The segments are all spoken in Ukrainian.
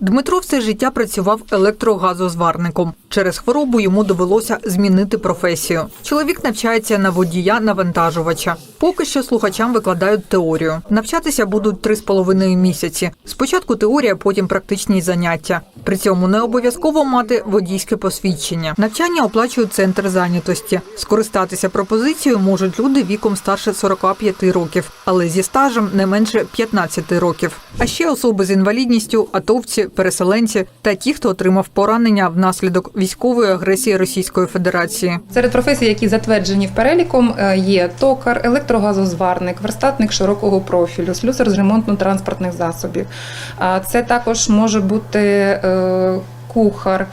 Дмитро все життя працював електрогазозварником. Через хворобу йому довелося змінити професію. Чоловік навчається на водія навантажувача. Поки що слухачам викладають теорію. Навчатися будуть три з половиною місяці. Спочатку теорія, потім практичні заняття. При цьому не обов'язково мати водійське посвідчення. Навчання оплачує центр зайнятості. Скористатися пропозицією можуть люди віком старше 45 років, але зі стажем не менше 15 років. А ще особи з інвалідністю, атовці, переселенці та ті, хто отримав поранення внаслідок військової агресії Російської Федерації. Серед професій, які затверджені в переліком, е, є токар, електрогазозварник, верстатник широкого профілю, слюсар з ремонтно-транспортних засобів. А Це також може бути е, кухар.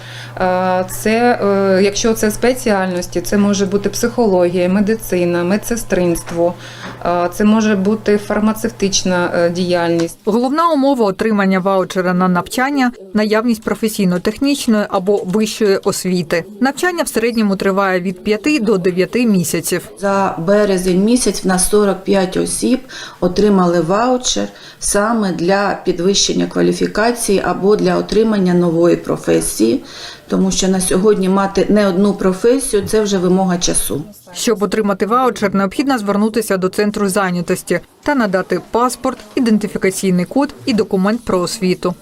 Це, е, якщо це спеціальності, це може бути психологія, медицина, медсестринство, це може бути фармацевтична е, діяльність. Головна умова отримання ваучера на навчання наявність професійно-технічної або вищої освіти. Навчання в середньому триває від 5 до 9 місяців. За березень місяць в нас 45 осіб отримали ваучер саме для підвищення кваліфікації або для отримання нової професії, тому що на сьогодні мати не одну професію це вже вимога часу. Щоб отримати ваучер, необхідно звернутися до центру зайнятості та надати паспорт, ідентифікаційний код і документ про освіту.